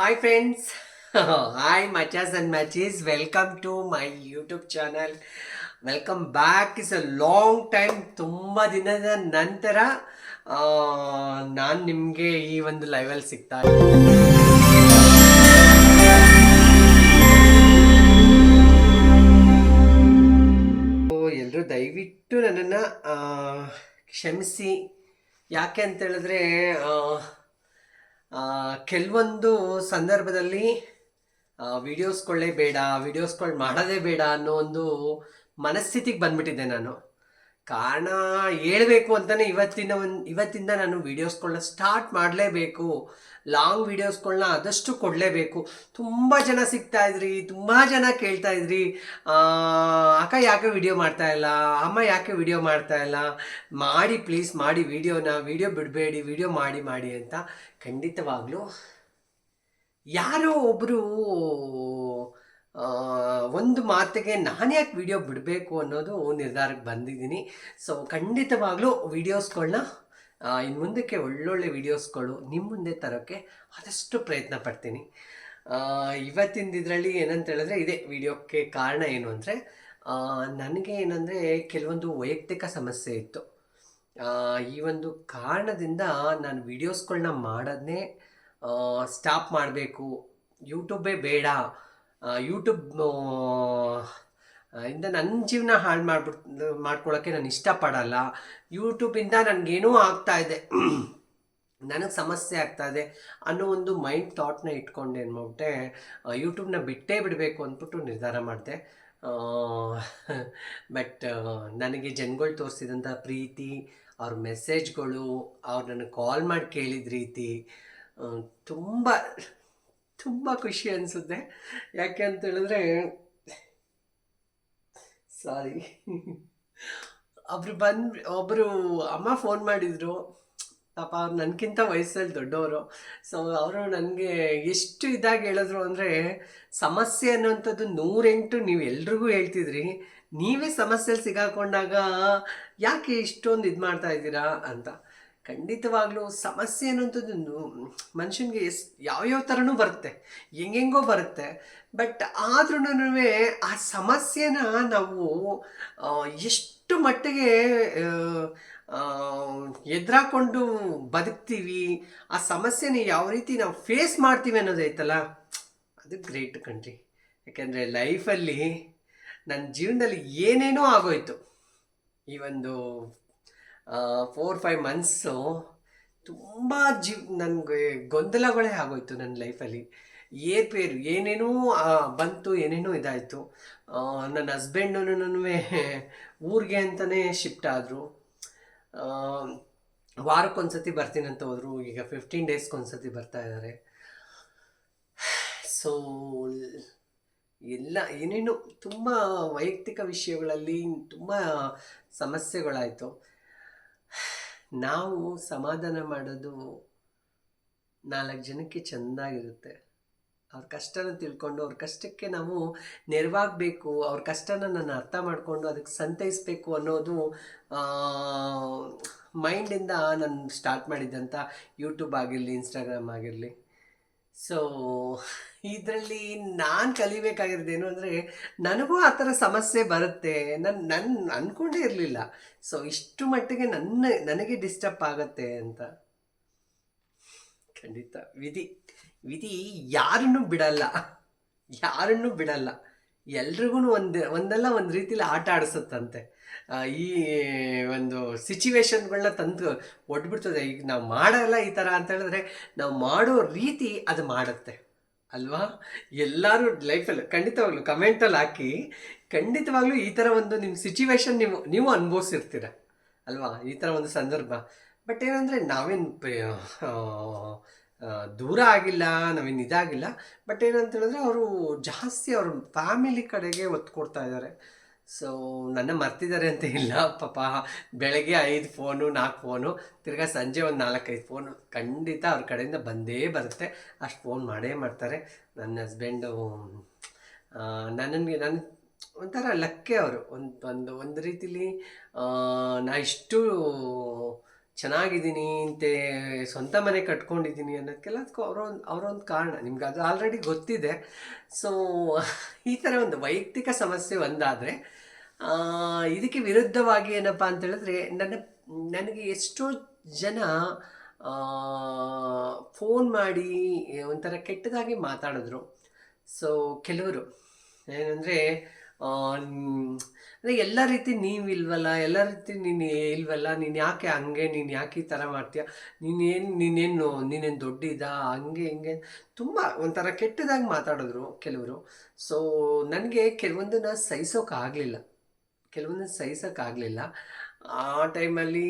Hi friends hi ಮಚಾಸ್ and ಮ್ಯಾಚೀಸ್ welcome to my YouTube channel welcome back is a long time ತುಂಬ ದಿನದ ನಂತರ ನಾನು ನಿಮಗೆ ಈ ಒಂದು ಲೈವಲ್ಲಿ ಸಿಗ್ತಾ ಎಲ್ಲರೂ ದಯವಿಟ್ಟು ನನ್ನನ್ನು ಕ್ಷಮಿಸಿ. ಯಾಕೆ ಅಂತ ಹೇಳಿದ್ರೆ ಆ, ಆ, ಕೆಲವೊಂದು ಸಂದರ್ಭದಲ್ಲಿ ವಿಡಿಯೋಸ್ಗಳೇ ಬೇಡ ವಿಡಿಯೋಸ್ಗಳು ಮಾಡೋದೇ ಬೇಡ ಅನ್ನೋ ಒಂದು ಮನಸ್ಥಿತಿಗೆ ಬಂದ್ಬಿಟ್ಟಿದ್ದೆ ನಾನು. ಕಾರಣ ಹೇಳಬೇಕು ಅಂತಲೇ ಇವತ್ತಿನ ಒಂದು, ಇವತ್ತಿಂದ ನಾನು ವೀಡಿಯೋಸ್ಗಳನ್ನ ಸ್ಟಾರ್ಟ್ ಮಾಡಲೇಬೇಕು. ಲಾಂಗ್ ವೀಡಿಯೋಸ್ಗಳನ್ನ ಆದಷ್ಟು ಕೊಡಲೇಬೇಕು. ತುಂಬ ಜನ ಸಿಗ್ತಾ ಇದ್ರಿ, ತುಂಬ ಜನ ಕೇಳ್ತಾ ಇದ್ರಿ. ಅಕ್ಕ ಯಾಕೆ ವಿಡಿಯೋ ಮಾಡ್ತಾ ಇಲ್ಲ? ಅಮ್ಮ ಯಾಕೆ ವಿಡಿಯೋ ಮಾಡ್ತಾ ಇಲ್ಲ? ಮಾಡಿ ಪ್ಲೀಸ್ ಮಾಡಿ ವೀಡಿಯೋನ ವಿಡಿಯೋ ಬಿಡಬೇಡಿ ವಿಡಿಯೋ ಮಾಡಿ ಮಾಡಿ ಅಂತ ಖಂಡಿತವಾಗ್ಲೂ ಯಾರೋ ಒಬ್ಬರು ಒಂದು ಮಾತಿಗೆ ನಾನು ಯಾಕೆ ವಿಡಿಯೋ ಬಿಡಬೇಕು ಅನ್ನೋದು ನಿರ್ಧಾರಕ್ಕೆ ಬಂದಿದ್ದೀನಿ. ಸೊ ಖಂಡಿತವಾಗ್ಲೂ ವೀಡಿಯೋಸ್ಗಳನ್ನ ಇನ್ನು ಮುಂದಕ್ಕೆ ಒಳ್ಳೊಳ್ಳೆ ವೀಡಿಯೋಸ್ಗಳು ನಿಮ್ಮ ಮುಂದೆ ತರೋಕ್ಕೆ ಆದಷ್ಟು ಪ್ರಯತ್ನ ಪಡ್ತೀನಿ. ಇವತ್ತಿಂದ ಇದರಲ್ಲಿ ಏನಂತ ಹೇಳಿದ್ರೆ ಇದೇ ವಿಡಿಯೋಕ್ಕೆ ಕಾರಣ ಏನು ಅಂದರೆ ನನಗೆ ಏನಂದರೆ ಕೆಲವೊಂದು ವೈಯಕ್ತಿಕ ಸಮಸ್ಯೆ ಇತ್ತು. ಈ ಒಂದು ಕಾರಣದಿಂದ ನಾನು ವೀಡಿಯೋಸ್ಗಳನ್ನ ಮಾಡೋದನ್ನೇ ಸ್ಟಾಪ್ ಮಾಡಬೇಕು. ಯೂಟ್ಯೂಬೇ ಬೇಡ. ಯೂಟ್ಯೂಬ್ ಇಂದ ನನ್ನ ಜೀವನ ಹಾಳು ಮಾಡ್ಬಿಟ್ಟು ಮಾಡ್ಕೊಳ್ಳೋಕ್ಕೆ ನಾನು ಇಷ್ಟಪಡಲ್ಲ. ಯೂಟ್ಯೂಬಿಂದ ನನಗೇನೂ ಇದೆ. ನನಗೆ ಸಮಸ್ಯೆ ಆಗ್ತಾ ಇದೆ ಅನ್ನೋ ಒಂದು ಮೈಂಡ್ ಥಾಟ್ನ ಇಟ್ಕೊಂಡು ಏನು ಮಾಡ್ಬಿಟ್ಟೆ ಯೂಟ್ಯೂಬ್ನ ಬಿಟ್ಟೇ ಬಿಡಬೇಕು ಅಂದ್ಬಿಟ್ಟು ನಿರ್ಧಾರ ಮಾಡಿದೆ. ಬಟ್ ನನಗೆ ಜನಗಳು ತೋರಿಸಿದಂಥ ಪ್ರೀತಿ, ಅವ್ರ ಮೆಸೇಜ್ಗಳು ಅವ್ರು ನನಗೆ ಕಾಲ್ ಮಾಡಿ ಕೇಳಿದ ರೀತಿ ತುಂಬ ತುಂಬ ಖುಷಿ ಅನಿಸುತ್ತೆ. ಯಾಕೆ ಅಂತ ಹೇಳಿದ್ರೆ ಸಾರಿ ಒಬ್ರು ಬಂದು ಒಬ್ಬರು ಅಮ್ಮ ಫೋನ್ ಮಾಡಿದರು. ಪಾಪ ಅವ್ರು ನನಗಿಂತ ವಯಸ್ಸಲ್ಲಿ ದೊಡ್ಡವರು. ಸೊ ಅವರು ನನಗೆ ಎಷ್ಟು ಇದಾಗಿ ಹೇಳಿದ್ರು ಅಂದರೆ, ಸಮಸ್ಯೆ ಅನ್ನೋಂಥದ್ದು ನೂರೆಂಟು ನೀವು ಎಲ್ರಿಗೂ ಹೇಳ್ತಿದ್ರಿ. ನೀವೇ ಸಮಸ್ಯೆಲಿ ಸಿಗಾಕೊಂಡಾಗ ಯಾಕೆ ಇಷ್ಟೊಂದು ಇದು ಮಾಡ್ತಾ ಇದ್ದೀರಾ ಅಂತ. ಖಂಡಿತವಾಗ್ಲೂ ಸಮಸ್ಯೆ ಅನ್ನೋಂಥದ್ದು ಮನುಷ್ಯನಿಗೆ ಎಸ್ ಯಾವ್ಯಾವ ಥರನೂ ಬರುತ್ತೆ, ಹೆಂಗೆಂಗೋ ಬರುತ್ತೆ. ಬಟ್ ಆದ್ರೂ ಆ ಸಮಸ್ಯೆನ ನಾವು ಎಷ್ಟು ಮಟ್ಟಿಗೆ ಎದುರಾಕೊಂಡು ಬದುಕ್ತೀವಿ, ಆ ಸಮಸ್ಯೆನ ಯಾವ ರೀತಿ ನಾವು ಫೇಸ್ ಮಾಡ್ತೀವಿ ಅನ್ನೋದೈತಲ್ಲ ಅದು ಗ್ರೇಟ್ ಕಣ್ರಿ. ಯಾಕೆಂದರೆ ಲೈಫಲ್ಲಿ ನನ್ನ ಜೀವನದಲ್ಲಿ ಏನೇನೋ ಆಗೋಯ್ತು. ಈ ಒಂದು ಫೋರ್ ಫೈವ್ ಮಂತ್ಸು ತುಂಬ ಜೀವ್ ನನಗೆ ಗೊಂದಲಗಳೇ ಆಗೋಯ್ತು ನನ್ನ ಲೈಫಲ್ಲಿ ಏರ್ಪೇರು ಏನೇನೋ ಬಂತು, ಏನೇನೋ ಇದಾಯಿತು. ನನ್ನ ಹಸ್ಬೆಂಡೂ ಊರಿಗೆ ಅಂತಲೇ ಶಿಫ್ಟ್ ಆದರು. ವಾರಕ್ಕೊಂದ್ಸತಿ ಬರ್ತೀನಂತ ಹೋದರು, ಈಗ ಫಿಫ್ಟೀನ್ ಡೇಸ್ಗೊಂದ್ಸತಿ ಬರ್ತಾ ಇದ್ದಾರೆ ಸೊ ಎಲ್ಲ, ಏನೇನು, ತುಂಬ ವೈಯಕ್ತಿಕ ವಿಷಯಗಳಲ್ಲಿ ತುಂಬ ಸಮಸ್ಯೆಗಳಾಯಿತು. ನಾವು ಸಮಾಧಾನ ಮಾಡೋದು ನಾಲ್ಕು ಜನಕ್ಕೆ ಚೆಂದಾಗಿರುತ್ತೆ. ಅವ್ರ ಕಷ್ಟನ ತಿಳ್ಕೊಂಡು ಅವ್ರ ಕಷ್ಟಕ್ಕೆ ನಾವು ನೆರವಾಗಬೇಕು, ಅವ್ರ ಕಷ್ಟನ ನಾನು ಅರ್ಥ ಮಾಡಿಕೊಂಡು ಅದಕ್ಕೆ ಸಂತೈಸಬೇಕು ಅನ್ನೋದು ಮೈಂಡಿಂದ ನಾನು ಸ್ಟಾರ್ಟ್ ಮಾಡಿದ್ದಂಥ ಯೂಟ್ಯೂಬ್ ಆಗಿರಲಿ, ಇನ್ಸ್ಟಾಗ್ರಾಮ್ ಆಗಿರಲಿ. ಸೊ ಇದರಲ್ಲಿ ನಾನು ಕಲಿಬೇಕಾಗಿರೋದೇನು ಅಂದರೆ ನನಗೂ ಆ ಥರ ಸಮಸ್ಯೆ ಬರುತ್ತೆ. ನಾನು ನನ್ನ ಅಂದ್ಕೊಂಡೇ ಇರಲಿಲ್ಲ. ಸೊ ಇಷ್ಟು ಮಟ್ಟಿಗೆ ನನ್ನ, ನನಗೆ ಡಿಸ್ಟರ್ಬ್ ಆಗುತ್ತೆ ಅಂತ. ಖಂಡಿತ. ವಿಧಿ ವಿಧಿ ಯಾರನ್ನು ಬಿಡಲ್ಲ. ಯಾರನ್ನು ಬಿಡಲ್ಲ. ಎಲ್ರಿಗೂ ಒಂದು, ಒಂದಲ್ಲ ಒಂದು ರೀತಿಲಿ ಆಟ ಆಡಿಸುತ್ತಂತೆ. ಈ ಒಂದು ಸಿಚುವೇಶನ್ಗಳನ್ನ ತಂದು ಒಡ್ಬಿಡ್ತದೆ. ಈಗ ನಾವು ಮಾಡಲ್ಲ ಈ ಥರ ಅಂತ ಹೇಳಿದ್ರೆ ನಾವು ಮಾಡೋ ರೀತಿ ಅದು ಮಾಡುತ್ತೆ. ಅಲ್ವಾ? ಎಲ್ಲರೂ ಲೈಫಲ್ಲಿ ಖಂಡಿತವಾಗ್ಲೂ ಕಮೆಂಟಲ್ಲಿ ಹಾಕಿ, ಖಂಡಿತವಾಗ್ಲೂ ಈ ಥರ ಒಂದು ನಿಮ್ಮ ಸಿಚುವೇಶನ್ ನೀವು ನೀವು ಅನುಭವಿಸಿರ್ತೀರ, ಅಲ್ವಾ? ಈ ಥರ ಒಂದು ಸಂದರ್ಭ. ಬಟ್ ಏನಂದರೆ ನಾವೇನು ದೂರ ಆಗಿಲ್ಲ, ನಾವೇನು ಇದಾಗಿಲ್ಲ. ಬಟ್ ಏನಂತ ಹೇಳಿದ್ರೆ ಅವರು ಜಾಸ್ತಿ ಅವ್ರ ಫ್ಯಾಮಿಲಿ ಕಡೆಗೆ ಒತ್ತು ಕೊಡ್ತಾ ಇದ್ದಾರೆ. ಸೊ ನನ್ನ ಮರ್ತಿದ್ದಾರೆ ಅಂತ ಇಲ್ಲ. ಪಾಪ ಬೆಳಗ್ಗೆ ಐದು ಫೋನು ನಾಲ್ಕು ಫೋನು ತಿರ್ಗಾ ಸಂಜೆ ಒಂದು ನಾಲ್ಕೈದು ಫೋನು ಖಂಡಿತ ಅವ್ರ ಕಡೆಯಿಂದ ಬಂದೇ ಬರುತ್ತೆ. ಅಷ್ಟು ಫೋನ್ ಮಾಡೇ ಮಾಡ್ತಾರೆ. ನನ್ನ ಹಸ್ಬೆಂಡು ನನಗೆ ನನ್ನ ಒಂಥರ ಲಕ್ಕೆ ಅವರು. ಒಂದು ಒಂದು ಒಂದು ರೀತಿಲಿ ನಾ ಇಷ್ಟು ಚೆನ್ನಾಗಿದ್ದೀನಿ ಅಂತೆ ಸ್ವಂತ ಮನೆ ಕಟ್ಕೊಂಡಿದ್ದೀನಿ ಅನ್ನೋದಕ್ಕೆಲ್ಲ ಅದಕ್ಕೂ ಅವರೊಂದು ಅವರೊಂದು ಕಾರಣ. ನಿಮ್ಗೆ ಅದು ಆಲ್ರೆಡಿ ಗೊತ್ತಿದೆ. ಸೊ ಈ ಥರ ಒಂದು ವೈಯಕ್ತಿಕ ಸಮಸ್ಯೆ ಒಂದಾದರೆ ಇದಕ್ಕೆ ವಿರುದ್ಧವಾಗಿ ಏನಪ್ಪ ಅಂತ ಹೇಳಿದ್ರೆ, ನನ್ನ, ನನಗೆ ಎಷ್ಟೋ ಜನ ಫೋನ್ ಮಾಡಿ ಒಂಥರ ಕೆಟ್ಟದಾಗಿ ಮಾತಾಡಿದ್ರು. ಸೊ ಕೆಲವರು ಏನಂದರೆ ಅಂದರೆ ಎಲ್ಲ ರೀತಿ ನೀವಿಲ್ವಲ್ಲ ಎಲ್ಲ ರೀತಿ ನೀನು ಇಲ್ವಲ್ಲ, ನೀನು ಯಾಕೆ ಹಂಗೆ, ನೀನು ಯಾಕೆ ಈ ಥರ ಮಾಡ್ತೀಯ ನೀನೇನು ನೀನೇನು ನೀನೇನು ದೊಡ್ಡಿದ, ಹಂಗೆ, ಹಿಂಗೆ ತುಂಬ ಒಂಥರ ಕೆಟ್ಟದಾಗಿ ಮಾತಾಡಿದ್ರು ಕೆಲವರು. ಸೊ ನನಗೆ ಕೆಲವೊಂದನ್ನು ಸಹಿಸೋಕ್ಕಾಗಲಿಲ್ಲ ಕೆಲವೊಂದನ್ನು ಸಹಿಸೋಕ್ಕಾಗಲಿಲ್ಲ. ಆ ಟೈಮಲ್ಲಿ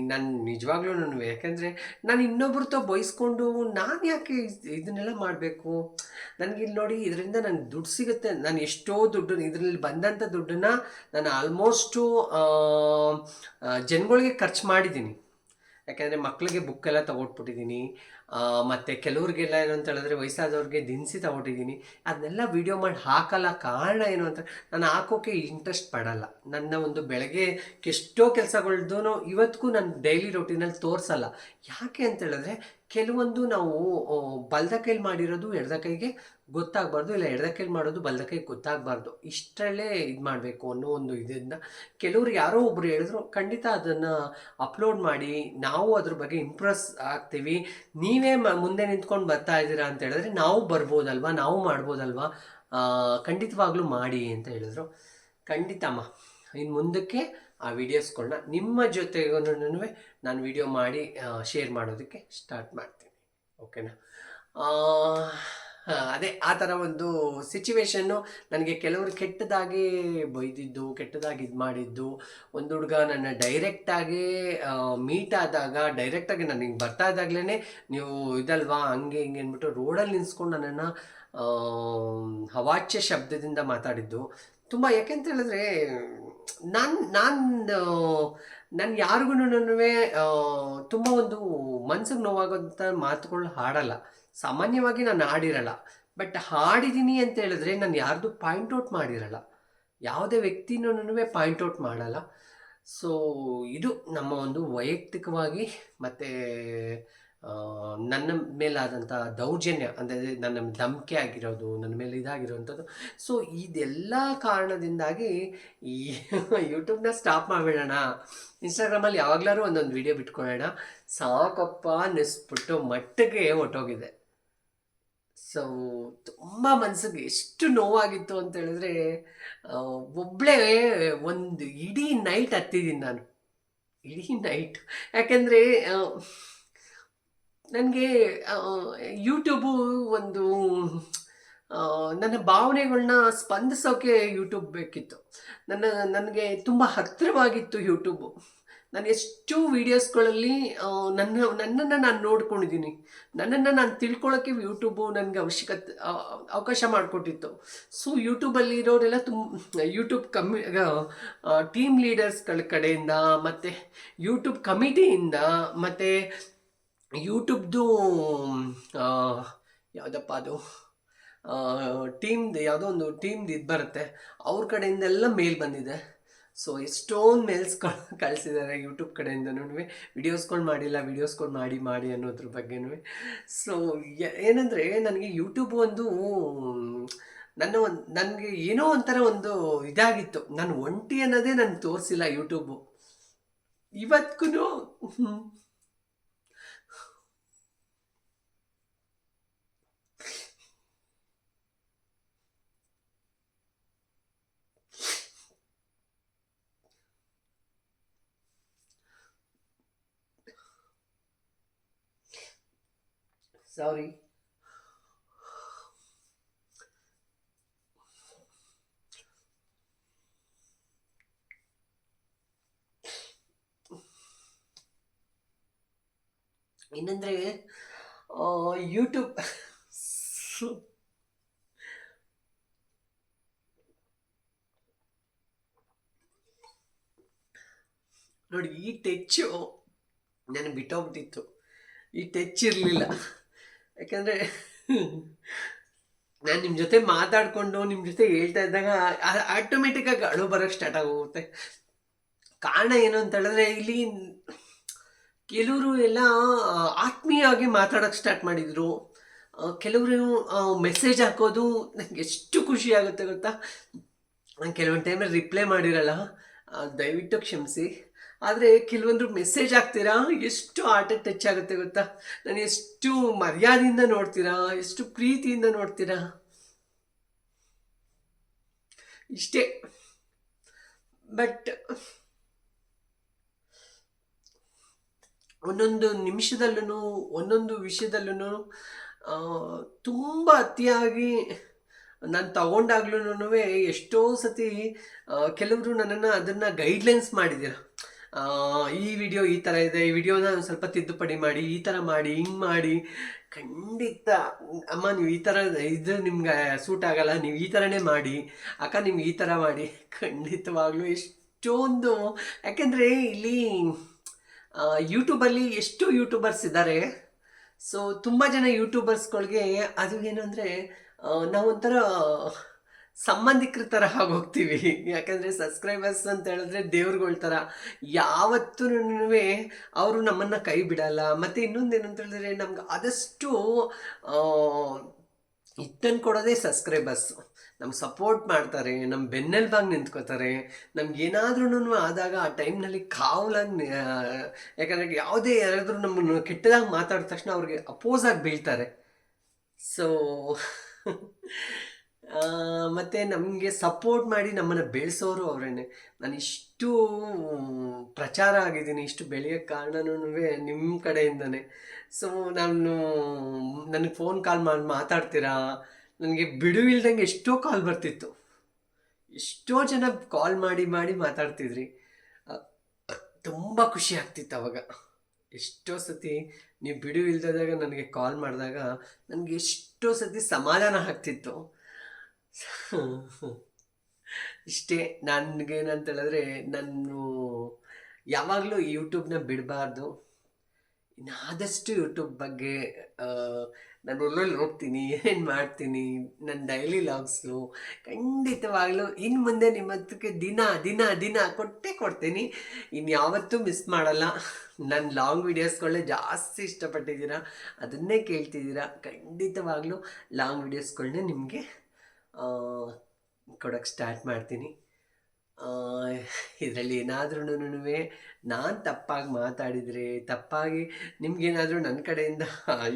ನಾನು ನಿಜವಾಗ್ಲೂ ನಾನು ಯಾಕೆಂದರೆ ನಾನು ಇನ್ನೊಬ್ರతో ಬೈಸ್ಕೊಂಡು ನಾನು ಯಾಕೆ ಇದ್- ಇದನ್ನೆಲ್ಲ ಮಾಡಬೇಕು? ನನಗೆ ಇಲ್ಲಿ ನೋಡಿ ಇದರಿಂದ ನನಗೆ ದುಡ್ಡು ಸಿಗುತ್ತೆ. ನಾನು ಎಷ್ಟೋ ದುಡ್ಡು ಇದರಲ್ಲಿ ಬಂದಂಥ ದುಡ್ಡನ್ನು ನಾನು ಆಲ್ಮೋಸ್ಟು ಜನಗಳಿಗೆ ಖರ್ಚು ಮಾಡಿದ್ದೀನಿ. ಯಾಕೆಂದರೆ ಮಕ್ಕಳಿಗೆ ಬುಕ್ಕೆಲ್ಲ ತೊಗೊಟ್ಬಿಟ್ಟಿದ್ದೀನಿ ಮತ್ತು ಕೆಲವ್ರಿಗೆಲ್ಲ ಏನು ಅಂತ ಹೇಳಿದ್ರೆ ವಯಸ್ಸಾದವ್ರಿಗೆ ದಿನಸಿ ತಗೊಂಡಿದ್ದೀನಿ. ಅದನ್ನೆಲ್ಲ ವೀಡಿಯೋ ಮಾಡಿ ಹಾಕಲ್ಲ, ಕಾರಣ ಏನು ಅಂತ ನಾನು ಹಾಕೋಕೆ ಇಂಟ್ರೆಸ್ಟ್ ಪಡಲ್ಲ. ನನ್ನ ಒಂದು ಬೆಳಗ್ಗೆ ಎಷ್ಟೋ ಕೆಲಸಗಳ್ದೂ ಇವತ್ತಿಗೂ ನಾನು ಡೈಲಿ ರೊಟೀನಲ್ಲಿ ತೋರಿಸಲ್ಲ. ಯಾಕೆ ಅಂತ ಹೇಳಿದ್ರೆ ಕೆಲವೊಂದು ನಾವು ಬಲ್ದ ಕೈಲಿ ಮಾಡಿರೋದು ಎಡದ ಕೈಗೆ ಗೊತ್ತಾಗಬಾರ್ದು, ಇಲ್ಲ ಎಡದ ಕೈಲಿ ಮಾಡೋದು ಬಲ್ದ ಕೈಗೆ ಗೊತ್ತಾಗಬಾರ್ದು. ಇಷ್ಟರಲ್ಲೇ ಇದು ಮಾಡಬೇಕು ಅನ್ನೋ ಒಂದು ಇದರಿಂದ ಕೆಲವರು ಯಾರೋ ಒಬ್ರು ಹೇಳಿದ್ರು, ಖಂಡಿತ ಅದನ್ನು ಅಪ್ಲೋಡ್ ಮಾಡಿ, ನಾವು ಅದ್ರ ಬಗ್ಗೆ ಇಂಪ್ರೆಸ್ ಆಗ್ತೀವಿ. ನೀವೇ ಮ- ಮುಂದೆ ನಿಂತ್ಕೊಂಡು ಬರ್ತಾ ಇದ್ದೀರಾ ಅಂತ ಹೇಳಿದ್ರೆ ನಾವು ಬರ್ಬೋದಲ್ವಾ? ನಾವು ಮಾಡ್ಬೋದಲ್ವಾ? ಖಂಡಿತವಾಗ್ಲೂ ಮಾಡಿ ಅಂತ ಹೇಳಿದ್ರು. ಖಂಡಿತಮ್ಮ ಇನ್ನು ಮುಂದಕ್ಕೆ ಆ ವಿಡಿಯೋಸ್ಗಳನ್ನ ನಿಮ್ಮ ಜೊತೆಗೂ ನಾನು ವಿಡಿಯೋ ಮಾಡಿ ಶೇರ್ ಮಾಡೋದಕ್ಕೆ ಸ್ಟಾರ್ಟ್ ಮಾಡ್ತೀನಿ. ಓಕೆನಾ ಅದೇ ಆ ಥರ ಒಂದು ಸಿಚುವೇಶನ್ನು ನನಗೆ ಕೆಲವರು ಕೆಟ್ಟದಾಗಿ ಬೈದಿದ್ದು, ಕೆಟ್ಟದಾಗಿ ಇದು ಮಾಡಿದ್ದು. ಒಂದು ಹುಡುಗ ನನ್ನ ಡೈರೆಕ್ಟಾಗಿ ಮೀಟ್ ಆದಾಗ ಡೈರೆಕ್ಟಾಗಿ ನನಗೆ ಬರ್ತಾ ಇದ್ದಾಗಲೇ ನೀವು ಇದಲ್ವಾ, ಹಂಗೆ ಹಿಂಗೆ ಅಂದ್ಬಿಟ್ಟು ರೋಡಲ್ಲಿ ನಿಲ್ಸ್ಕೊಂಡು ನನ್ನನ್ನು ಅವಾಚ್ಯ ಶಬ್ದದಿಂದ ಮಾತಾಡಿದ್ದು. ತುಂಬ ಯಾಕೆಂತ ಹೇಳಿದ್ರೆ, ನಾನು ನಾನು ನಾನು ಯಾರಿಗೂ ತುಂಬ ಒಂದು ಮನ್ಸಿಗೆ ನೋವಾಗೋಂಥ ಮಾತುಗಳು ಹಾಡಲ್ಲ. ಸಾಮಾನ್ಯವಾಗಿ ನಾನು ಹಾಡಿರಲ್ಲ. ಬಟ್ ಹಾಡಿದ್ದೀನಿ ಅಂತ ಹೇಳಿದ್ರೆ ನಾನು ಯಾರ್ದು ಪಾಯಿಂಟ್ ಔಟ್ ಮಾಡಿರಲ್ಲ. ಯಾವುದೇ ವ್ಯಕ್ತಿನೂ ಪಾಯಿಂಟ್ ಔಟ್ ಮಾಡಲ್ಲ. ಸೊ ಇದು ನಮ್ಮ ಒಂದು ವೈಯಕ್ತಿಕವಾಗಿ ಮತ್ತು ನನ್ನ ಮೇಲಾದಂಥ ದೌರ್ಜನ್ಯ, ಅಂದರೆ ನನ್ನ ಧಮಕೆ ಆಗಿರೋದು, ನನ್ನ ಮೇಲೆ ಇದಾಗಿರೋವಂಥದ್ದು. ಸೊ ಇದೆಲ್ಲ ಕಾರಣದಿಂದಾಗಿ ಈ ಯೂಟ್ಯೂಬ್ನ ಸ್ಟಾಪ್ ಮಾಡಿಬಿಡೋಣ. ಇನ್ಸ್ಟಾಗ್ರಾಮಲ್ಲಿ ಯಾವಾಗಲಾರು ಒಂದೊಂದು ವಿಡಿಯೋ ಬಿಟ್ಕೊಳ್ಳೋಣ. ಸಾಕಪ್ಪ ಅನ್ನಿಸ್ಬಿಟ್ಟು ಮಟ್ಟಿಗೆ ಹೊಟ್ಟೋಗಿದೆ ಸೊ ತುಂಬ ಮನಸ್ಸಿಗೆ ಎಷ್ಟು ನೋವಾಗಿತ್ತು ಅಂತ ಹೇಳಿದ್ರೆ ಒಬ್ಬಳೇ ಒಂದು ಇಡೀ ನೈಟ್ ಹತ್ತಿದ್ದೀನಿ ನಾನು. ಇಡೀ ನೈಟ್ ಯಾಕೆಂದರೆ ನನಗೆ ಯೂಟ್ಯೂಬು ಒಂದು ನನ್ನ ಭಾವನೆಗಳನ್ನ ಸ್ಪಂದಿಸೋಕೆ ಯೂಟ್ಯೂಬ್ ಬೇಕಿತ್ತು. ನನ್ನ, ನನಗೆ ತುಂಬ ಹತ್ತಿರವಾಗಿತ್ತು ಯೂಟ್ಯೂಬು ನಾನು ಎಷ್ಟು ವೀಡಿಯೋಸ್ಗಳಲ್ಲಿ ನನ್ನ, ನನ್ನನ್ನು ನಾನು ನೋಡ್ಕೊಂಡಿದ್ದೀನಿ. ನನ್ನನ್ನು ನಾನು ತಿಳ್ಕೊಳ್ಳೋಕ್ಕೆ ಯೂಟ್ಯೂಬು ನನಗೆ ಅವಶ್ಯಕತೆ ಅವಕಾಶ ಮಾಡಿಕೊಟ್ಟಿತ್ತು. ಸೊ ಯೂಟ್ಯೂಬಲ್ಲಿ ಇರೋರೆಲ್ಲ ತುಂಬ ಯೂಟ್ಯೂಬ್ ಕಮ್ಮಿ ಟೀಮ್ ಲೀಡರ್ಸ್ಗಳ ಕಡೆಯಿಂದ, ಮತ್ತು ಯೂಟ್ಯೂಬ್ ಕಮಿಟಿಯಿಂದ, ಮತ್ತು ಯೂಟ್ಯೂಬ್ದು ಯಾವುದಪ್ಪ ಅದು ಟೀಮ್ದು ಯಾವುದೋ ಒಂದು ಟೀಮ್ದು ಇದು ಬರುತ್ತೆ. ಅವ್ರ ಕಡೆಯಿಂದೆಲ್ಲ ಮೇಲ್ ಬಂದಿದೆ. ಸೊ ಎಷ್ಟೊಂದು ಮೇಲ್ಸ್ ಕಳಿಸಿದ್ದಾರೆ ಯೂಟ್ಯೂಬ್ ಕಡೆಯಿಂದನೂ. ವಿಡಿಯೋಸ್ಗಳು ಮಾಡಿಲ್ಲ ವಿಡಿಯೋಸ್ಗಳು ಮಾಡಿ ಮಾಡಿ ಅನ್ನೋದ್ರ ಬಗ್ಗೆನೂ. ಸೊ ಏನಂದರೆ ನನಗೆ ಯೂಟ್ಯೂಬ್ ಒಂದು, ನನ್ನ ಒಂದು, ನನಗೆ ಏನೋ ಒಂಥರ ಒಂದು ಇದಾಗಿತ್ತು. ನಾನು ಒಂಟಿ ಅನ್ನೋದೇ ನಾನು ತೋರಿಸಿಲ್ಲ ಯೂಟ್ಯೂಬು ಇವತ್ತಿಗೂ ಸಾರಿ ಏನಂದರೆ ಯೂಟ್ಯೂಬ್ ನೋಡಿ ಈ ಟೆಚ್ಚು ನನಗೆ ಬಿಟ್ಟೋಗ್ಬಿಟ್ಟಿತ್ತು. ಈ ಟಚ್ ಇರಲಿಲ್ಲ. ಯಾಕಂದರೆ ನಾನು ನಿಮ್ಮ ಜೊತೆ ಮಾತಾಡಿಕೊಂಡು ನಿಮ್ಮ ಜೊತೆ ಹೇಳ್ತಾ ಇದ್ದಾಗ ಆಟೋಮೆಟಿಕ್ಕಾಗಿ ಅಳು ಬರೋಕ್ಕೆ ಸ್ಟಾರ್ಟ್ ಆಗೋಗುತ್ತೆ. ಕಾರಣ ಏನು ಅಂತ ಹೇಳಿದ್ರೆ ಇಲ್ಲಿ ಕೆಲವರು ಎಲ್ಲ ಆತ್ಮೀಯವಾಗಿ ಮಾತಾಡೋಕ್ಕೆ ಸ್ಟಾರ್ಟ್ ಮಾಡಿದರು. ಕೆಲವರು ಮೆಸೇಜ್ ಹಾಕೋದು ನನಗೆ ಎಷ್ಟು ಖುಷಿ ಆಗುತ್ತೆ ಗೊತ್ತಾ? ನಾನು ಕೆಲವೊಂದು ಟೈಮಲ್ಲಿ ರಿಪ್ಲೈ ಮಾಡಿರಲ್ಲ. ದಯವಿಟ್ಟು ಕ್ಷಮಿಸಿ. ಆದರೆ ಕೆಲವೊಂದು ಮೆಸೇಜ್ ಹಾಕ್ತೀರಾ? ಎಷ್ಟು ಆಟ ಟಚ್ ಆಗುತ್ತೆ ಗೊತ್ತಾ? ನಾನು ಎಷ್ಟು ಮರ್ಯಾದೆಯಿಂದ ನೋಡ್ತೀರಾ? ಎಷ್ಟು ಪ್ರೀತಿಯಿಂದ ನೋಡ್ತೀರಾ? ಇಷ್ಟೇ. ಬಟ್ ಒಂದೊಂದು ನಿಮಿಷದಲ್ಲೂ ಒಂದೊಂದು ವಿಷಯದಲ್ಲೂ ತುಂಬ ಅತಿಯಾಗಿ ನಾನು ತಗೊಂಡಾಗ್ಲೂ ಎಷ್ಟೋ ಸತಿ ಕೆಲವರು ನನ್ನನ್ನು ಅದನ್ನು ಗೈಡ್ಲೈನ್ಸ್ ಮಾಡಿದ್ದೀರ ಈ ವಿಡಿಯೋ ಈ ಥರ ಇದೆ, ಈ ವಿಡಿಯೋನ ಸ್ವಲ್ಪ ತಿದ್ದುಪಡಿ ಮಾಡಿ, ಈ ಥರ ಮಾಡಿ, ಹಿಂಗೆ ಮಾಡಿ. ಖಂಡಿತ, ಅಮ್ಮ ನೀವು ಈ ಥರ ಇದು ನಿಮ್ಗೆ ಸೂಟ್ ಆಗಲ್ಲ, ನೀವು ಈ ಥರನೇ ಮಾಡಿ. ಅಕ್ಕ ನಿಮ್ಗೆ ಈ ಥರ ಮಾಡಿ. ಖಂಡಿತವಾಗ್ಲೂ ಎಷ್ಟೊಂದು, ಯಾಕೆಂದರೆ ಇಲ್ಲಿ ಯೂಟ್ಯೂಬಲ್ಲಿ ಎಷ್ಟು ಯೂಟ್ಯೂಬರ್ಸ್ ಇದ್ದಾರೆ ಸೊ ತುಂಬ ಜನ ಯೂಟ್ಯೂಬರ್ಸ್ಗಳಿಗೆ ಅದು ಏನಂದರೆ ನಾವೊಂಥರ ಸಂಬಂಧಿಕರ ಥರ ಆಗೋಗ್ತೀವಿ ಯಾಕಂದರೆ ಸಬ್ಸ್ಕ್ರೈಬರ್ಸ್ ಅಂತ ಹೇಳಿದ್ರೆ ದೇವ್ರುಗಳ ಥರ ಯಾವತ್ತೂ ಅವರು ನಮ್ಮನ್ನು ಕೈ ಬಿಡಲ್ಲ. ಮತ್ತು ಇನ್ನೊಂದು ಏನಂತ ಹೇಳಿದ್ರೆ ನಮ್ಗೆ ಆದಷ್ಟು ಇಟ್ಟನ್ನು ಕೊಡೋದೇ ಸಬ್ಸ್ಕ್ರೈಬರ್ಸ್ ನಮ್ಗೆ ಸಪೋರ್ಟ್ ಮಾಡ್ತಾರೆ ನಮ್ಮ ಬೆನ್ನೆಲುಬಾಗಿ ನಿಂತ್ಕೋತಾರೆ. ನಮ್ಗೆ ಏನಾದ್ರೂ ಆದಾಗ ಆ ಟೈಮ್ನಲ್ಲಿ ಕಾವಲಾಗಿ ಯಾಕಂದರೆ ಯಾವುದೇ ಯಾರಾದರೂ ನಮ್ಮನ್ನು ಕೆಟ್ಟದಾಗಿ ಮಾತಾಡಿದ ತಕ್ಷಣ ಅವ್ರಿಗೆ ಅಪೋಸಾಗಿ ಬೀಳ್ತಾರೆ. ಸೊ ಮತ್ತು ನಮಗೆ ಸಪೋರ್ಟ್ ಮಾಡಿ ನಮ್ಮನ್ನು ಬೆಳೆಸೋರು ಅವರೇನೆ. ನಾನು ಇಷ್ಟು, ಪ್ರಚಾರ ಆಗಿದ್ದೀನಿ, ಇಷ್ಟು ಬೆಳೆಯೋಕ್ಕೆ ಕಾರಣನೂ ನಿಮ್ಮ ಕಡೆಯಿಂದನೇ. ಸೊ ನಾನು, ನನಗೆ ಫೋನ್ ಕಾಲ್ ಮಾಡಿ, ಮಾತಾಡ್ತೀರಾ? ನನಗೆ ಬಿಡುವಿಲ್ದಂಗೆ ಎಷ್ಟೋ ಕಾಲ್ ಬರ್ತಿತ್ತು. ಎಷ್ಟೋ ಜನ ಕಾಲ್ ಮಾಡಿ ಮಾಡಿ ಮಾತಾಡ್ತಿದ್ರಿ. ತುಂಬ ಖುಷಿ ಆಗ್ತಿತ್ತು ಅವಾಗ. ಎಷ್ಟೋ ಸತಿ ನೀವು ಬಿಡುವಿಲ್ದಾಗ ನನಗೆ ಕಾಲ್ ಮಾಡಿದಾಗ ನನಗೆ ಎಷ್ಟೋ ಸತಿ ಸಮಾಧಾನ ಆಗ್ತಿತ್ತು. ಇಷ್ಟೇ ನನಗೇನಂತ ಹೇಳಿದ್ರೆ ನಾನು ಯಾವಾಗಲೂ ಯೂಟ್ಯೂಬ್ನ ಬಿಡಬಾರ್ದು. ಆದಷ್ಟು ಯೂಟ್ಯೂಬ್ ಬಗ್ಗೆ ನಾನು ಎಲ್ಲೆಲ್ಲಿ ಹೋಗ್ತೀನಿ ಏನು ಮಾಡ್ತೀನಿ ನನ್ನ ಡೈಲಿ ಲಾಗ್ಸು ಖಂಡಿತವಾಗ್ಲೂ ಇನ್ನು ಮುಂದೆ ನಿಮ್ಮ ಹತ್ರಕ್ಕೆ ದಿನ ದಿನ ದಿನ ಕೊಟ್ಟೇ ಕೊಡ್ತೀನಿ. ಇನ್ನು ಯಾವತ್ತೂ ಮಿಸ್ ಮಾಡಲ್ಲ. ನನ್ನ ಲಾಂಗ್ ವೀಡಿಯೋಸ್ಗಳೇ ಜಾಸ್ತಿ ಇಷ್ಟಪಟ್ಟಿದ್ದೀರಾ, ಅದನ್ನೇ ಕೇಳ್ತಿದ್ದೀರಾ. ಖಂಡಿತವಾಗ್ಲೂ ಲಾಂಗ್ ವೀಡಿಯೋಸ್ಗಳನ್ನೇ ನಿಮಗೆ ಕೊಡೋಕ್ಕೆ ಸ್ಟಾರ್ಟ್ ಮಾಡ್ತೀನಿ. ಇದರಲ್ಲಿ ಏನಾದ್ರೂ ನಾನು ತಪ್ಪಾಗಿ ಮಾತಾಡಿದರೆ, ತಪ್ಪಾಗಿ ನಿಮಗೇನಾದರೂ ನನ್ನ ಕಡೆಯಿಂದ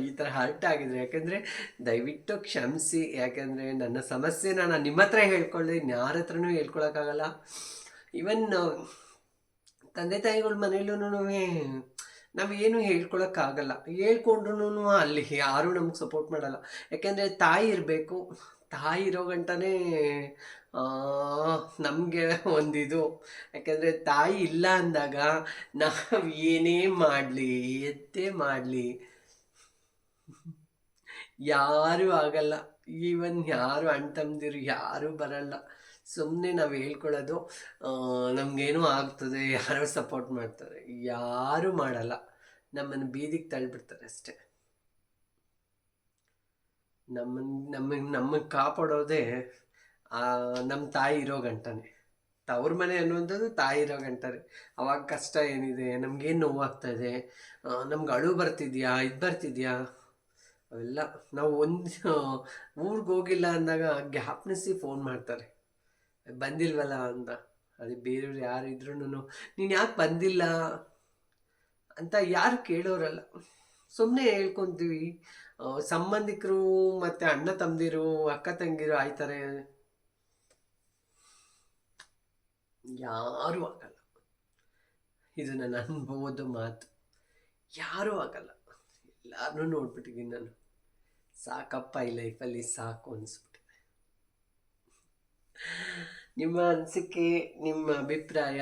ಈ ಥರ ಹರ್ಟ್ ಆಗಿದ್ರೆ, ಯಾಕೆಂದರೆ ದಯವಿಟ್ಟು ಕ್ಷಮಿಸಿ, ಯಾಕೆಂದರೆ ನನ್ನ ಸಮಸ್ಯೆನ ನಾನು ನಿಮ್ಮ ಹತ್ರ ಹೇಳ್ಕೊಳ್ಳಿ ಯಾರ ಹತ್ರನೂ ಹೇಳ್ಕೊಳಕ್ಕಾಗಲ್ಲ. ಇವನ್ ತಂದೆ ತಾಯಿಗಳ ಮನೇಲೂ ನಾವು ಏನು ಹೇಳ್ಕೊಳಕ್ಕಾಗಲ್ಲ. ಹೇಳ್ಕೊಂಡ್ರು ಅಲ್ಲಿ ಯಾರೂ ನಮ್ಗೆ ಸಪೋರ್ಟ್ ಮಾಡಲ್ಲ. ಯಾಕೆಂದರೆ ತಾಯಿ ಇರಬೇಕು ತಾಯಿ ಇರೋ ಗಂಟನೇ ನಮಗೆ ಒಂದಿದು. ಯಾಕೆಂದರೆ ತಾಯಿ ಇಲ್ಲ ಅಂದಾಗ ನಾವು ಏನೇ ಮಾಡಲಿ, ಎತ್ತೇ ಮಾಡಲಿ. ಯಾರೂ ಆಗಲ್ಲ. ಈವನ್ ಯಾರು ಅಣ್ಣ ತಮ್ಮದಿರು ಯಾರೂ ಬರಲ್ಲ. ಸುಮ್ಮನೆ ನಾವು ಹೇಳ್ಕೊಳ್ಳೋದು ನಮಗೇನೂ ಆಗ್ತದೆ, ಯಾರೋ ಸಪೋರ್ಟ್ ಮಾಡ್ತಾರೆ. ಯಾರೂ ಮಾಡಲ್ಲ. ನಮ್ಮನ್ನು ಬೀದಿಗೆ ತಳ್ಳಿಬಿಡ್ತಾರೆ ಅಷ್ಟೇ. ನಮ್ಮನ್ನು ನಮಗೆ ನಮಗೆ ಕಾಪಾಡೋದೇ ನಮ್ಮ ತಾಯಿ ಇರೋ ಗಂಟನೆ. ತವ್ರ ಮನೆ ಅನ್ನುವಂಥದ್ದು ತಾಯಿ ಇರೋ ಗಂಟನೆ. ಅವಾಗ ಕಷ್ಟ ಏನಿದೆ? ನಮ್ಗೇನು ನೋವಾಗ್ತಾ ಇದೆ ನಮ್ಗೆ ಅಳು ಬರ್ತಿದ್ಯಾ? ಇದು ಬರ್ತಿದ್ಯಾ? ಅವೆಲ್ಲ ನಾವು ಒಂದು ಊರಿಗೆ ಹೋಗಿಲ್ಲ ಅಂದಾಗ ಗ್ಯಾಪ್ನಿಸಿ ಫೋನ್ ಮಾಡ್ತಾರೆ. ಬಂದಿಲ್ವಲ್ಲ ಅಂತ. ಅದೇ ಬೇರೆಯವ್ರು ಯಾರು ಇದ್ರೂ ನೀನು ಯಾಕೆ ಬಂದಿಲ್ಲ? ಅಂತ ಯಾರು ಕೇಳೋರಲ್ಲ. ಸುಮ್ಮನೆ ಹೇಳ್ಕೊತೀವಿ. ಸಂಬಂಧಿಕರು ಮತ್ತು ಅಣ್ಣ ತಮ್ಮದಿರು ಅಕ್ಕ ತಂಗಿರು ಆಯ್ತಾರೆ. ಯಾರೂ ಆಗಲ್ಲ. ಇದು ನನ್ನ ಅನುಭವದ ಮಾತು. ಯಾರೂ ಆಗಲ್ಲ. ಎಲ್ಲರನ್ನೂ ನೋಡ್ಬಿಟ್ಟಿದ್ದೀನಿ ನಾನು. ಸಾಕಪ್ಪ ಈ ಲೈಫಲ್ಲಿ, ಸಾಕು ಅನಿಸ್ಬಿಟ್ಟಿದೆ. ನಿಮ್ಮ ಅನಿಸಿಕೆ, ನಿಮ್ಮ ಅಭಿಪ್ರಾಯ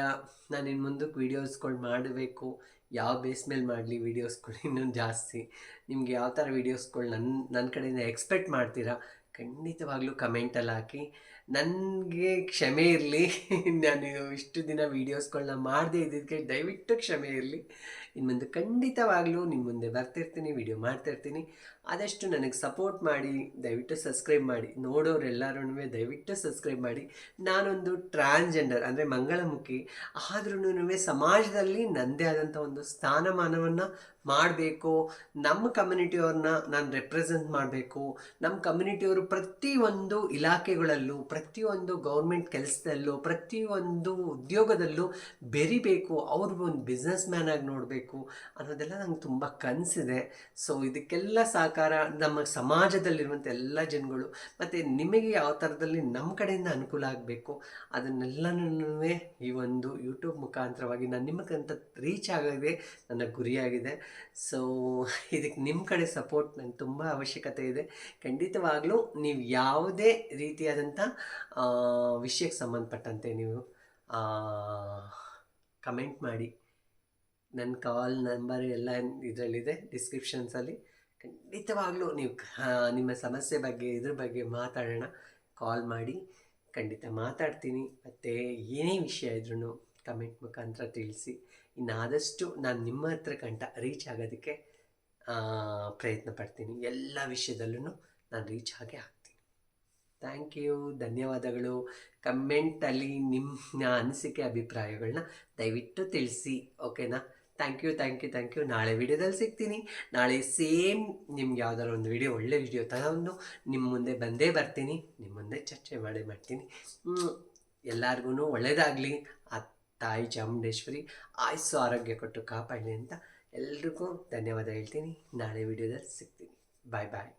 ನಾನು ಇನ್ನು ಮುಂದಕ್ಕೆ ವೀಡಿಯೋಸ್ಗಳು ಮಾಡಬೇಕು. ಯಾವ ಬೇಸ್ ಮೇಲೆ ಮಾಡಲಿ ವೀಡಿಯೋಸ್ಗಳು ಇನ್ನೊಂದು ಜಾಸ್ತಿ. ನಿಮಗೆ ಯಾವ ಥರ ವೀಡಿಯೋಸ್ಗಳು ನನ್ನ ನನ್ನ ಕಡೆಯಿಂದ ಎಕ್ಸ್ಪೆಕ್ಟ್ ಮಾಡ್ತೀರಾ? ಖಂಡಿತವಾಗ್ಲೂ ಕಮೆಂಟಲ್ಲಿ ಹಾಕಿ. ನನಗೆ ಕ್ಷಮೆ ಇರಲಿ. ನಾನು ಇಷ್ಟು ದಿನ ವೀಡಿಯೋಸ್ಗಳನ್ನ ಮಾಡದೇ ಇದ್ದಿದ್ದಕ್ಕೆ ದಯವಿಟ್ಟು ಕ್ಷಮೆ ಇರಲಿ. ಇನ್ನು ಮುಂದೆ ಖಂಡಿತವಾಗ್ಲೂ ನಿಮ್ಮ ಮುಂದೆ ಬರ್ತಿರ್ತೀನಿ ವಿಡಿಯೋ ಮಾಡ್ತಿರ್ತೀನಿ ಆದಷ್ಟು ನನಗೆ ಸಪೋರ್ಟ್ ಮಾಡಿ, ದಯವಿಟ್ಟು ಸಬ್ಸ್ಕ್ರೈಬ್ ಮಾಡಿ. ನೋಡೋರೆಲ್ಲರೂ ದಯವಿಟ್ಟು ಸಬ್ಸ್ಕ್ರೈಬ್ ಮಾಡಿ. ನಾನೊಂದು ಟ್ರಾನ್ಸ್ಜೆಂಡರ್ ಅಂದರೆ ಮಂಗಳಮುಖಿ ಆದ್ರೂ ಸಮಾಜದಲ್ಲಿ ನನ್ನದೇ ಆದಂಥ ಒಂದು ಸ್ಥಾನಮಾನವನ್ನು ಮಾಡಬೇಕು. ನಮ್ಮ ಕಮ್ಯುನಿಟಿಯವ್ರನ್ನ ನಾನು ರೆಪ್ರೆಸೆಂಟ್ ಮಾಡಬೇಕು. ನಮ್ಮ ಕಮ್ಯುನಿಟಿಯವರು ಪ್ರತಿಯೊಂದು ಇಲಾಖೆಗಳಲ್ಲೂ, ಪ್ರತಿಯೊಂದು ಗೌರ್ಮೆಂಟ್ ಕೆಲಸದಲ್ಲೂ, ಪ್ರತಿಯೊಂದು ಉದ್ಯೋಗದಲ್ಲೂ ಬೆರಿಬೇಕು. ಅವ್ರಿಗೊಂದು ಬಿಸ್ನೆಸ್ ಮ್ಯಾನ್ ಆಗಿ ನೋಡಬೇಕು. ಅನ್ನೋದೆಲ್ಲ ನಂಗೆ ತುಂಬ ಕನಸಿದೆ. ಸೊ ಇದಕ್ಕೆಲ್ಲ ಸಹಕಾರ ನಮ್ಮ ಸಮಾಜದಲ್ಲಿರುವಂಥ ಎಲ್ಲ ಜನಗಳು, ಮತ್ತು ನಿಮಗೆ ಯಾವ ಥರದಲ್ಲಿ ನಮ್ಮ ಕಡೆಯಿಂದ ಅನುಕೂಲ ಆಗಬೇಕು ಅದನ್ನೆಲ್ಲನೂ ಈ ಒಂದು ಯೂಟ್ಯೂಬ್ ಮುಖಾಂತರವಾಗಿ ನಾನು ನಿಮಗಂತ ರೀಚ್ ಆಗೋದೇ, ನನ್ನ ಗುರಿಯಾಗಿದೆ. ಸೊ ಇದಕ್ಕೆ ನಿಮ್ಮ ಕಡೆ ಸಪೋರ್ಟ್ ನಂಗೆ ತುಂಬ ಅವಶ್ಯಕತೆ ಇದೆ. ಖಂಡಿತವಾಗ್ಲೂ ನೀವು ಯಾವುದೇ ರೀತಿಯಾದಂಥ ವಿಷಯಕ್ಕೆ ಸಂಬಂಧಪಟ್ಟಂತೆ ನೀವು ಕಮೆಂಟ್ ಮಾಡಿ. ನನ್ನ ಕಾಲ್ ನಂಬರ್ ಎಲ್ಲ ಇದರಲ್ಲಿದೆ ಡಿಸ್ಕ್ರಿಪ್ಷನ್ಸಲ್ಲಿ ಖಂಡಿತವಾಗ್ಲೂ ನೀವು ನಿಮ್ಮ ಸಮಸ್ಯೆ ಬಗ್ಗೆ, ಇದ್ರ ಬಗ್ಗೆ ಮಾತಾಡೋಣ. ಕಾಲ್ ಮಾಡಿ, ಖಂಡಿತ ಮಾತಾಡ್ತೀನಿ. ಮತ್ತು ಏನೇ ವಿಷಯ ಇದ್ರೂ ಕಮೆಂಟ್ ಮುಖಾಂತರ ತಿಳಿಸಿ. ಇನ್ನಾದಷ್ಟು ನಾನು ನಿಮ್ಮ ಹತ್ರ ಕಂಠ ರೀಚ್ ಆಗೋದಕ್ಕೆ ಪ್ರಯತ್ನ ಪಡ್ತೀನಿ. ಎಲ್ಲ ವಿಷಯದಲ್ಲೂ ನಾನು ರೀಚ್ ಆಗೇ ಆಗ್ತೀನಿ. ಥ್ಯಾಂಕ್ ಯು ಧನ್ಯವಾದಗಳು. ಕಮೆಂಟಲ್ಲಿ ನಿಮ್ಮ ಅನಿಸಿಕೆ ಅಭಿಪ್ರಾಯಗಳನ್ನ ದಯವಿಟ್ಟು ತಿಳಿಸಿ. ಓಕೆನಾ thank you thank you thank you ನಾಳೆ ವಿಡಿಯೋದಲ್ಲಿ ಸಿಗ್ತೀನಿ. ನಾಳೆ ಸೇಮ್ ನಿಮ್ಗೆ ಯಾವ್ದಾದ್ರು ಒಂದು ವಿಡಿಯೋ ಒಳ್ಳೆ ವಿಡಿಯೋ ಒಂದು ನಿಮ್ಮ ಮುಂದೆ ಬಂದೇ ಬರ್ತೀನಿ. ನಿಮ್ಮ ಮುಂದೆ ಚರ್ಚೆ ಮಾಡೇ ಮಾಡ್ತೀನಿ. ಎಲ್ಲರಿಗೂ ಒಳ್ಳೆಯದಾಗಲಿ ಆ ತಾಯಿ ಚಾಮುಂಡೇಶ್ವರಿ ಆಯಸ್ಸು ಆರೋಗ್ಯ ಕೊಟ್ಟು ಕಾಪಾಡಲಿ ಅಂತ ಎಲ್ರಿಗೂ ಧನ್ಯವಾದ ಹೇಳ್ತೀನಿ. ನಾಳೆ ವಿಡಿಯೋದಲ್ಲಿ ಸಿಗ್ತೀನಿ. ಬಾಯ್ ಬಾಯ್